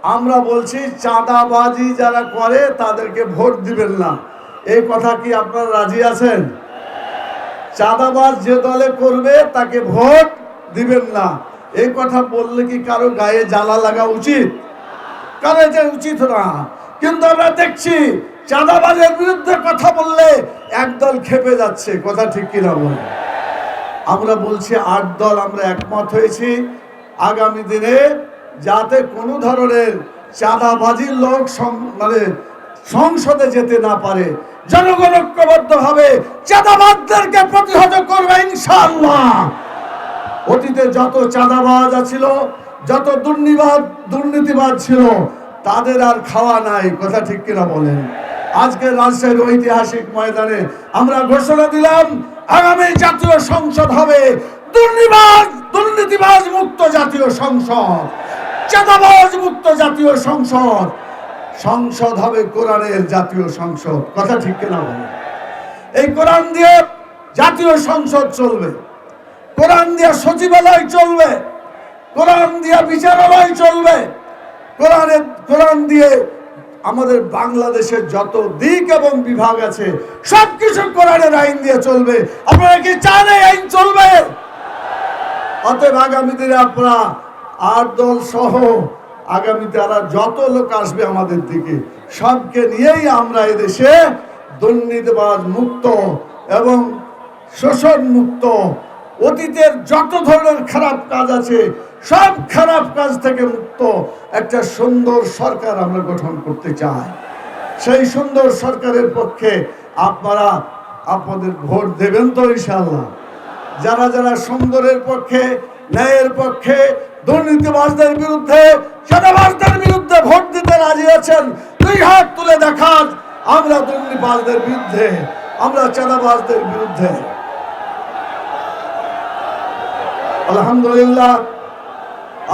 আমরা বলছি চাঁদাবাজি যারা করে, তাদেরকে ভোট দিবেন না। এই কথা কি আপনারা রাজি আছেন? চাঁদাবাজ যে দলে করবে, তাকে ভোট দিবেন না। এই কথা বললে কি কারও গায়ে জ্বালা লাগা উচিত? কারও এটা উচিত না। কিন্তু আমরা দেখছি চাঁদাবাজের বিরুদ্ধে কথা বললে একদল খেপে যাচ্ছে। কথা ঠিক কিনা বল আমরা বলছি আট দল আমরা একমত হয়েছি। আগামী দিনে যাতে কোনো ধরনের চাঁদাবাজির লোক মানে সংসদে যেতে না পারে। জনগণ ঐক্যবদ্ধ ভাবে চাঁদাবাজদেরকে প্রতিহত করবে ইনশাআল্লাহ। অতীতে যত চাঁদাবাজ ছিল যত দুর্নীবাদ, দুর্নীতিবাদ ছিল, তাদের আর খাওয়া নাই, কথা ঠিক কিনা বলেন। আজকে রাজশাহীর ঐতিহাসিক ময়দানে আমরা ঘোষণা দিলাম, আগামী জাতীয় সংসদ হবে দুর্নীবাজ, দুর্নীতিবাজ মুক্ত জাতীয় সংসদ। চাঁদাবাজ জাতীয় সংসদ। সংসদ হবে কোরআনের জাতীয় সংসদ। কথা ঠিক কিনা বলেন এই কোরআন দিয়ে জাতীয় সংসদ চলবে। কোরআন দিয়ে সচিবালয় চলবে। কোরআন দিয়ে বিচারালয় চলবে। কোরআনের কোরআন দিয়ে আমাদের বাংলাদেশের যত দিক এবং বিভাগ আছে, সবকিছু কোরআনের আইন দিয়ে চলবে। আপনারা কি চান এই আইন চলবে? অতএব আগামী দিনে আপনারা আট দল সহ আগামীতে আর যত লোক আসবে আমাদের দিকে, সবকে নিয়েই আমরা এদেশে দুর্নীতিবাজ মুক্ত এবং শোষণ মুক্ত, অতীতের যত ধরনের খারাপ কাজ আছে, সব খারাপ কাজ থেকে মুক্ত একটা সুন্দর সরকার আমরা গঠন করতে চাই। সেই সুন্দর সরকারের পক্ষে আপনারা আপনাদের ভোট দেবেন তো ইনশাল্লাহ যারা যারা সুন্দরের পক্ষে, ন্যায়ের পক্ষে দুর্নীতিবাজদের বিরুদ্ধে সেনাবাজদের বিরুদ্ধে ভোট দিতে রাজি আছেন। দুই হাত তুলে দেখান, আমরা দুর্নীতিবাজদের বিরুদ্ধে, আমরা চাঁদাবাজদের বিরুদ্ধে। আলহামদুলিল্লাহ,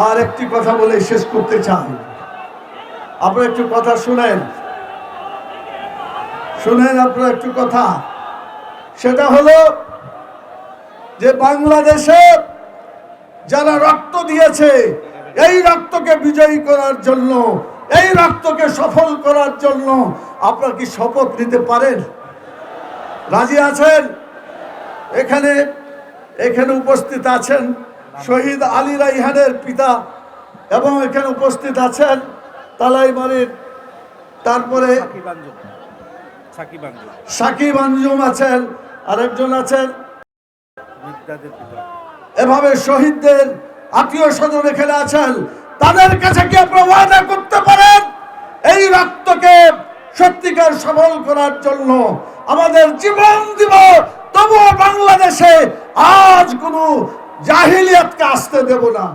আর একটি কথা বলে শেষ করতে চাই। আপনারা একটু কথা শুনেন। শুনেন আপনারা একটু কথা। সেটা হলো যে বাংলাদেশে যারা রক্ত দিয়েছে এই রক্তকে বিজয়ী করার জন্য এই রক্তকে সফল করার জন্য আপনারা কি শপথ নিতে পারেন? রাজি আছেন? এখানে এখানে উপস্থিত আছেন শহীদ আলী রাইহানের পিতা এবং এখানে উপস্থিত আছেন তালাইমারির তারপরে সাকিব আঞ্জুম আছেন আরেকজন আছেন। এভাবে শহীদদের আত্মীয় স্বজন এখানে আছেন, তাদের কাছে কি আপনারা ওয়াদা করতে পারেন, এই রক্তকে সত্যিকার সফল করার জন্য আমাদের জীবন দিব, তবুও বাংলাদেশে আজ কোনো জাহিলিয়াতকে আসতে দেব না।